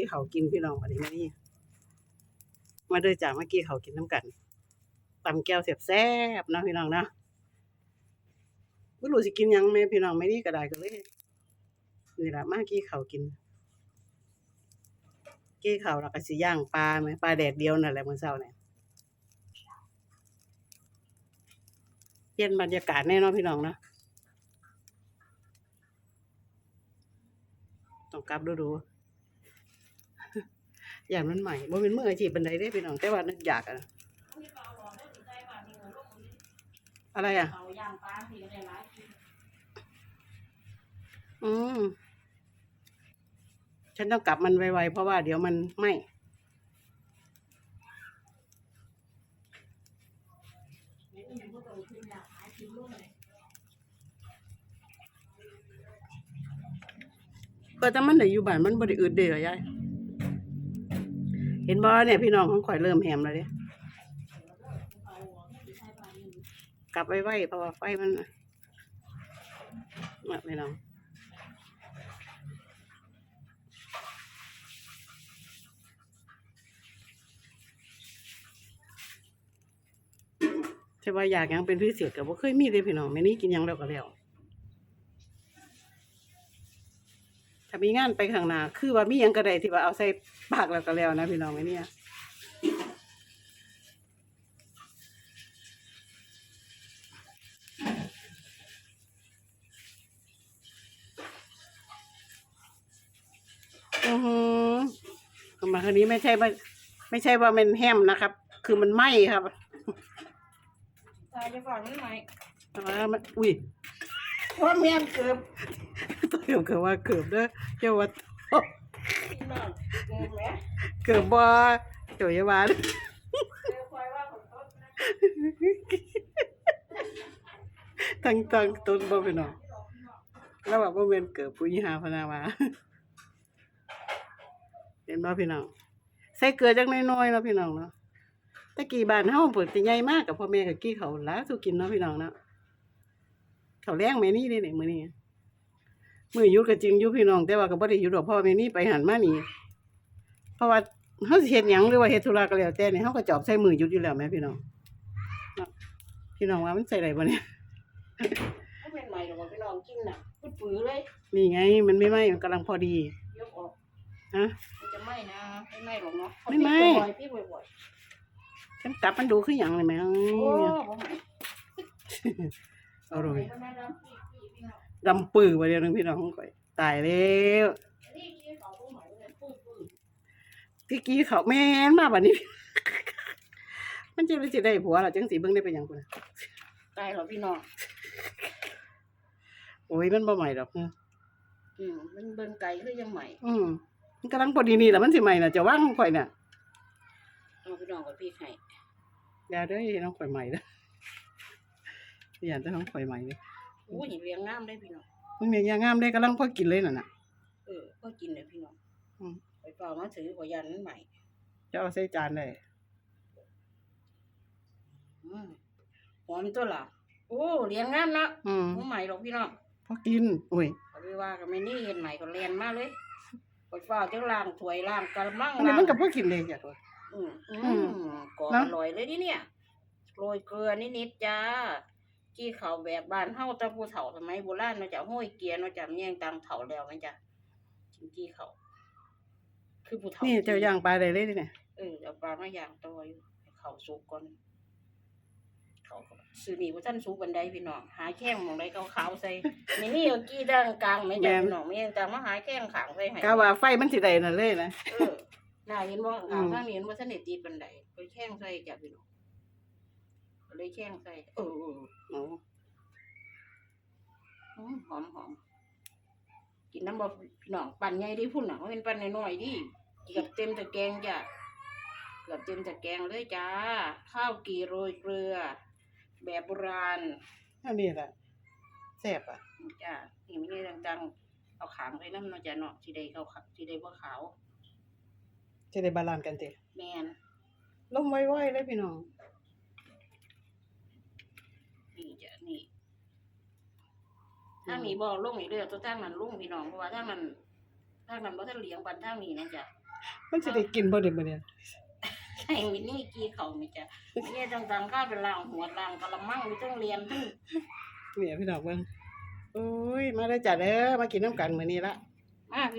กี้เขากินพี่น้องอันนี้มานี่มาเด้อจ้ามากี้เขากินน้ำกันตำแก้วเสียบแซ่บๆนะพี่น้องนาะบ่รู้สิกินยังแม่พี่น้องไม่นี่ก็ได้ก็เลยนี่ล่ะมากี้เขากิน กี้เขาวแล้วก็สิย่างปลาไหมปลาแดดเดียวนั่นแหละมื้อเช้าเนี่ยเปลี่ยนบรรยากาศแน่นอนพี่น้องนะต้องกลับดูดู อย่างมันใหม่บ่เป็นมืออาชีพบันไดได้พี่น้องแต่ว่านึกอยากอะอะไรอะอืมฉันต้องกลับมันไวๆเพราะว่าเดี๋ยวมันไหมนี่มันบ่ต้ออยากหากินลูกเลยก็แต่มันได้อยู่บ้านมันบ่ได้อึดเด้อยาย ห็นบ่เนี่ยพี่น้องของข่อยเริ่มแหมแล้วเนี่ยกลับไวเพราะว่าไฟมันน่ะมาพี่น้องแต่ว่าอยากยังเป็นพิเศษก็บ่าเคยมีเลยพี่น้องแม่นี้กินยังแล้วก็แล้ว มีงานไปข้างหน้าคือว่ามีหยังก็ได้ที่ว่าเอาใส่ปากแล้วก็แล้วนะพี่น้องไอ้เนี่ยอือหือมาครั้นี้ไม่ใช่ว่าไม่ใช่ว่ามันแฮมนะครับ คือมันไหม้ครับตายจะก่อนมันไหมแต่ว่ามันอุ้ยเพราะแม่นเกือบตัวเดียวคือว่าเกือบเด้อเจ้าว่าพี่น้องเกือบแหมเกือบบ่เจ้าอย่าว่าเด้อเกือบคอยว่าคนต้นนะทั้งทั้งต้นบ่พี่น้องแล้วว่าบ่แม่นเกือบผู้หญิงหาพนาว่าเห็นบ่พี่น้องใส่เกลือจักหน้อยๆเนาะพี่น้องเนาะแต่กี่บ้านเฮาเปิดสิใหญ่มากกับพ่อแม่ก็กี้เขาวหลาสู่กินเนาะพี่น้องเนาะ เขาวแรงแม่นี่เด้นี่มื้อนี้มื้อหยุดก็จริงอยู่พี่น้อง แต่ว่าก็บ่ได้หยุดดอกเพราะว่าแม่นี่ไปหันมานี่เพราะว่าเฮาสิเฮ็ดหยังหรือว่าเฮ็ดธุระก็แล้วแต่นี่เฮาก็จอบใส่มือหยุดอยู่แล้วแม่พี่น้องเนาะพี่น้องว่ามันใส่ได้บ่เนี่ยถ้าเป็นใหม่หรอกพี่น้องกินน่ะปื้ดปื้อเลยนี่ไง มันไม่ไหมมันกำลังพอดียกออกฮะมันจะไหม้นะไม่ไหม้หรอกเนาะไม่ไหม้พี่บ่อยฉันจับมันดูขึ้นอหย่างเลยไหมๆโอ้บ่ไหม้ เอาเลยบ่ไหม้ดำปีปีพี่น้องดำปื้อไปเดียวนึงพี่น้องของข่อยตายแล้วนี่กินเขาบ่ไหม้เลยปื้อปื้อพี่กี้เขาแม่นมาบัดนี้ มันจะไปสิได้ผัวเหรอจังสีเบิ่งได้เป็นหยังพุ่นน่ะตายหรอพี่น้องโอ้ยมันบ่ใหม่ดอกเนอะอืมมันเบิ่งไก่คือยังใหม่ อืมมันกำลังพอดีนี่แหละมันสิใหม่น่ะจะว่างของข่อยน่ะเอาพี่น้องกับพี่ไข่อย่าเด้อน้องข่อยใหม่เด้อ อย่าเด้อน้องข่อยใหม่เด้ออู้ยเลี้ยงงามได้พี่น้องมึงเนี่ยยางามได้กำลังพอกินเลยน่ะน่ะ เออก็กินเลยพี่น้องอืม ไปเปล่ามาถือหัวยันนั้นใหม่จะเอาใส่จานได้อืมหอมตัวละโอ้เลี้ยงงามเนาะอืมหัวใหม่หรอกพี่น้องพอกินโอ้ยเอาไปว่ากับแม่นี่เห็นใหม่ก็เรียนมาเลยไปเปล่าจังล่างถ้วยล่างกระมังอันนี้ล่างมันก็พอกินเลยจ้ะตัว อืมอือืมมก่อนเนาะอร่อยเลยดิเนี่ยโรยเกลือนิดๆจ้า จี้เขาวแบบบ้านเฮาแตะผู้เฒ่าสมัยโบราณเนาะจ้ะห้อยเกียร์เนาะจ้ะแย่งตามเฒ่าแล้วมันจ้ะกินจี้เขาวคือผู้เฒ่านี่เจ้าย่างปลาได้เลยดิเนี่ยเออเอาปลามาย่างต่ออยู่ให้เขาสุกก่อนเขาก็ซื้อนี่ว่าท่านสุกบันไดพี่น้องหาแข้งหมองใดขาวๆใส่ไม่นี่เอากี้ด้านกลางไม่จ้ะพี่น้องไม่ยังตามมาหาแข้งขางใส่ให้กะว่าไฟมันสิได้นั่นเลยนะเออน่าเห็นบ่อือ่างมทางนี้เห็นว่าท่านได้ตีบันไดไปแข้งใส่จ้ะพี่น้อง ก็เลยแข้งใส่เออเออโอ้อืมหอมหอมกินน้ำบ่พี่น้องปั่นใหญ่ดิพุ่นน่ะเขาเป็นปั่นน้อยๆดิเกือบเต็มตะแกรงจ้ะเกือบเต็มตะแกรงเลยจ้า ข้าวกีโรยเกลือ แบบโบราณอันนี้แหละแซ่บอะจ้านี่ไม่ได้ดังๆ เอาขางไปน้ำเนาะจ้ะเนาะสิได้ขาวๆสิได้บ่ขาวจะได้บาลานซ์กันเตะแมนลมไว้ๆเลยพี่น้อง นี่จ้ะนี่ทางนี้บ่ลงอีกเด้อตัวทางนั้นลงพี่น้องเพราะว่าทางนั้นทางนั้นบ่ทันเลี้ยงปันทางนี้นะจ้ะมันสิได้กินบ่เด้มื้อนี้ใช่มินี่กีเขาไม่จ้ะเนี่ยต่างๆข้าเป็นล่างหัวล่างกะละมังมีต้องเรียนทั้งเนี่ยพี่น้องเบิ่งโอ้ยมาเด้อจ้ะเด้อมากินน้ำกันมื้อนี้ละมาพี่น้อง